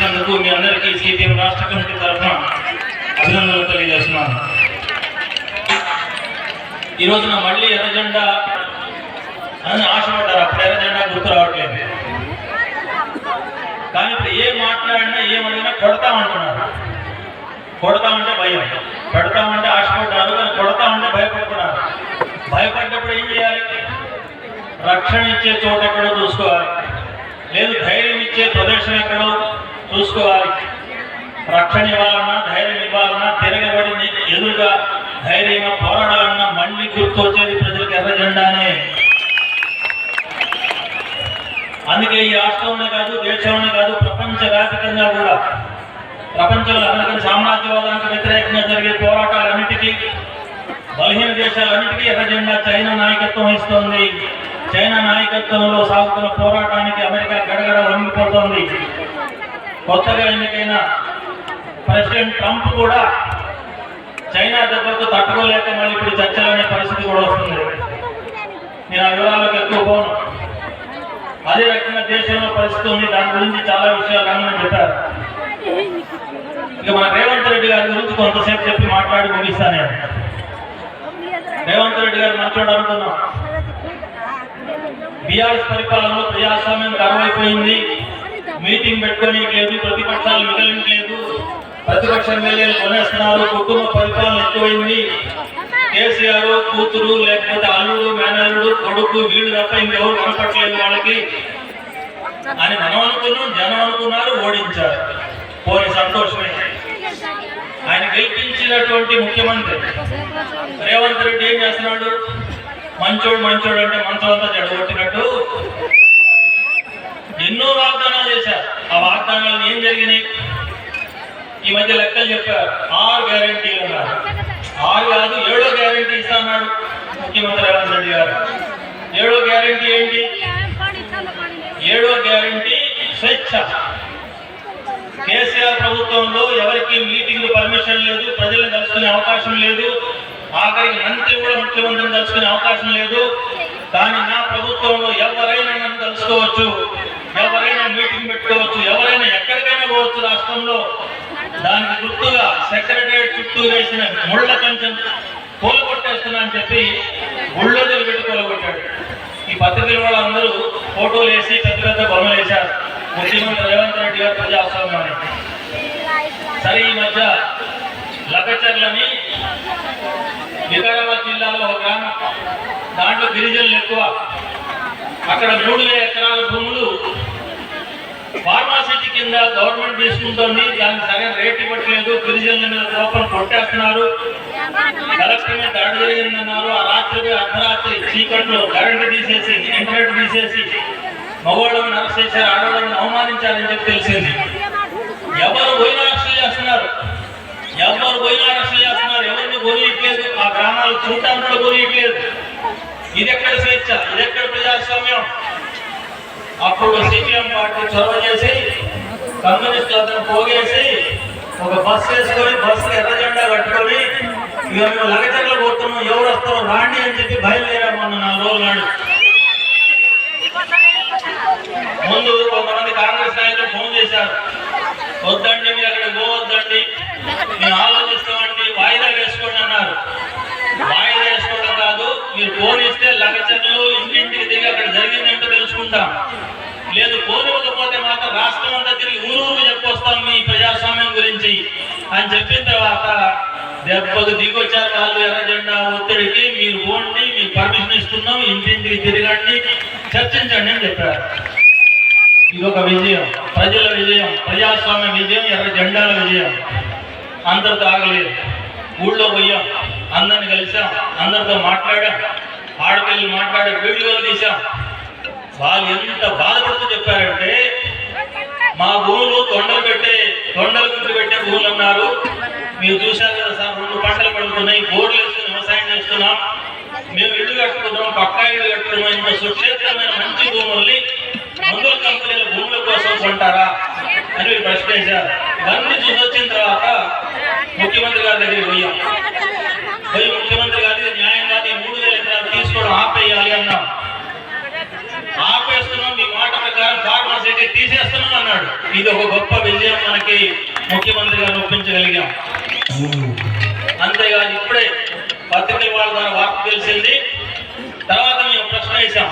చేసినందుకు మీ అందరికీ సిపిఎం రాష్ట్ర కమిటీ తరఫున అభినందనలు తెలియజేస్తున్నాను. ఈ రోజున మళ్ళీ ఎర్రజెండా అని ఆశపడ్డారు అప్పుడు ఎర్రజెండా గుర్తు రావట్లేదు. కానీ ఇప్పుడు ఏం మాట్లాడినా ఏమడిగినా కొడతామంటున్నారు కొడతామంటే భయం. పెడతామంటే ఆశపడ్డారు కానీ కొడతామంటే భయపడుతున్నారు. భయపడ్డప్పుడు ఏం చేయాలి? రక్షణ ఇచ్చే చోట ఎక్కడో చూసుకోవాలి. లేదు ధైర్యం ఇచ్చే ప్రదేశం ఎక్కడో చూసుకోవాలి. రక్షణ ఇవ్వాలన్నా ధైర్యం ఇవ్వాలన్నా తిరగబడి ఎదురుగా ధైర్యంగా పోరాడాలన్నా మళ్ళీ గుర్తొచ్చేది ప్రజలకు ఎర్రజెండానే అందుకే ఈ రాష్ట్రంలో కాదు దేశంలో కాదు ప్రపంచ వ్యాపకంగా కూడా ప్రపంచంలో అందుకని సామ్రాజ్యవాదానికి వ్యతిరేకంగా జరిగే పోరాటాలన్నిటికీ బలహీన దేశాలన్నిటికీ ఎర్రజెండా చైనా నాయకత్వం వహిస్తోంది చైనా నాయకత్వంలో సాగుతున్న పోరాటానికి అమెరికా గడగడ వంగిపోతోంది కొత్తగా ఎన్నికైన ప్రెసిడెంట్ ట్రంప్ కూడా చైనా దెబ్బకు తట్టుకోలేక మళ్ళీ ఇప్పుడు చర్చలనే పరిస్థితి కూడా వస్తుంది. నేను ఆ వివరాలకు ఎక్కువ పోను. అదే రకంగా దేశంలో పరిస్థితి ఉంది. దాని గురించి చాలా విషయాలు కానీ చెప్పారు. ఇక మన రేవంత్ రెడ్డి గారి గురించి కొంతసేపు చెప్పి మాట్లాడి ముగిస్తాను నేను. రేవంత్ రెడ్డి గారు మంచోడు అనుకున్నాం. బీఆర్ఎస్ పరిపాలనలో ప్రజాస్వామ్యం కరువైపోయింది మీటింగ్ పెట్టుకోలేదు ప్రతిపక్షాలు మిగలించలేదు ప్రతిపక్ష ఎమ్మెల్యేలు కొనేస్తున్నారు కుటుంబ పరిపాలన ఎక్కువైంది. కేసీఆర్ కూతురు లేకపోతే అల్లుడు మేనల్లుడు కొడుకు వీళ్ళు తప్ప ఇంకెవరు కనపట్లేదు వాళ్ళకి. అని మనం అనుకున్నాం జనం అనుకున్నారు ఓడించారు. పోనీ సంతోషమే. ఆయన గెలిపించినటువంటి ముఖ్యమంత్రి. రేవంత్ రెడ్డి ఏం చేస్తున్నాడు? మంచోడు మంచోడు అంటే మంచం అంతా ఈ చెప్పారు. ఆరు గ్యారంటీలు అన్నారు ఆరు కాదు ఏడో గ్యారంటీ ఇస్తామన్నాడు ముఖ్యమంత్రి రేవంత్ రెడ్డి గారు. ఏడో గ్యారంటీ ఏంటి? ఏడో గ్యారంటీ స్వేచ్ఛ. కేసీఆర్ ప్రభుత్వంలో ఎవరికి మీటింగ్ పర్మిషన్ లేదు ప్రజలను కలుసుకునే అవకాశం లేదు. ఆఖరికి మంత్రి కూడా ముఖ్యమంత్రిని కలుసుకునే అవకాశం లేదు. కానీ నా ప్రభుత్వంలో ఎవరైనా నన్ను కలుసుకోవచ్చు ఎవరైనా మీటింగ్ పెట్టుకోవచ్చు ఎవరైనా ఎక్కడికైనా పోవచ్చు రాష్ట్రంలో. దానికి గుర్తుగా సెక్రటరియట్ చుట్టూ వేసిన ముళ్ళ కంచెం కోలుకొట్టేస్తున్నా అని చెప్పి గుళ్ళోదలు పెట్టి కోలుకొట్టాడు ఈ పత్రికల వాళ్ళందరూ ఫోటోలు వేసి పెద్ద పెద్ద బొమ్మలు వేశారు. ముఖ్యమంత్రి రేవంత్ రెడ్డి గారు ప్రజాస్వామ్యాన్ని సరే ఈ మధ్య లగచర్లని వికారాబాద్ జిల్లాలో ఒక గ్రామం దాంట్లో గిరిజనులు ఎక్కువ. అక్కడ మూడు ఎకరాల భూములు ఫార్మాసిటీ కింద గవర్నమెంట్ తీసుకుంటుంది. దానికి సరైన రేట్ ఇవ్వట్లేదు. గిరిజనుల మీద కోపం కొట్టేస్తున్నారు. కలెక్టర్ మీద దాడి జరిగిందన్నారు ఆ రాత్రి అర్ధరాత్రి చీకట్లో కరెంటు తీసేసి ఇంటర్నెట్ తీసేసి మగవాళ్ళని అరెస్ట్ చేశారు. ఆడవాళ్ళని అవమానించారని చెప్పి తెలిసింది. ఎవరు పోయినా అరెస్ట్ చేస్తున్నారు? ఎవరు పోయినా అరెస్ట్ చేస్తున్నారు? ఎవరిని గొరియట్లేదు ఆ గ్రామాలు చూడటానికి కూడా గొరియట్లేదు ఇది ఎక్కడ స్వేచ్ఛ? ఇది ఎక్కడ ప్రజాస్వామ్యం? అప్పుడు సిపిఎం పార్టీ చొరవ చేసి కమ్యూనిస్ట్ అతను పోగేసి ఒక బస్ వేసుకొని బస్సు ఎర్ర జెండా కట్టుకొని ఇక మేము లగచర్లు పోతున్నాం ఎవరు వస్తారో రాండి అని చెప్పి బయలుదేరాం మొన్న నాలుగు రోజులు నాడు. ముందు కొంతమంది కాంగ్రెస్ నాయకులు ఫోన్ చేశారు వద్దండి మీరు అక్కడ పోవద్దండి. మేము అని చెప్పిన తర్వాత దెబ్బకు దిగొచ్చారు వాళ్ళు ఎర్ర జెండా ఒత్తిడికి. మీరు పోండి మీకు పర్మిషన్ ఇస్తున్నాం ఇంటింటికి తిరగండి చర్చించండి అని చెప్పారు. ఇది ఒక విజయం ప్రజల విజయం ప్రజాస్వామ్య విజయం ఎర్ర జెండాల విజయం. అందరితో ఆగలేదు. ఊళ్ళో పోయాం అందరిని కలిసాం అందరితో మాట్లాడాం ఆడపిల్లలు మాట్లాడే వీడియోలు తీసాం వాళ్ళు ఎంత బాధపడుతూ చెప్పారంటే మా భూములు తొండలు పెట్టే తొండలు గుర్తు పెట్టే భూములు అన్నారు మీరు చూశారు కదా సార్ రెండు పంటలు పడుతున్నాయి. బోర్లు వేసుకుని వ్యవసాయం చేస్తున్నాం. మేము ఇల్లు కట్టుకున్నాం పక్కా ఇల్లు కట్టుకున్నాం ఇంత సుక్షేత్రమైన మంచి భూముల్ని మందుల కంపెనీల భూముల కోసం కొంటారా అని మీరు ప్రశ్న వేశారు ఇవన్నీ చూసొచ్చిన తర్వాత ముఖ్యమంత్రి గారి దగ్గరికి పోయాం. పోయి ముఖ్యమంత్రి గారి న్యాయం కాదు మూడు వేల ఎకరాలు తీసుకోవడం ఆపేయాలి అన్నాం. ఆపేస్తున్నాం మీ మాట ప్రకారం ప్రకారం ఫార్మసిటీ తీసేస్తున్నాం అన్నాడు. ఇది ఒక గొప్ప విజయం మనకి ముఖ్యమంత్రి గారు ఒప్పించగలిగాం. అంతేగాని ఇప్పుడే పత్రిక వాళ్ళ ద్వారా వార్త తెలిసింది. తర్వాత మేము ప్రశ్న వేసాం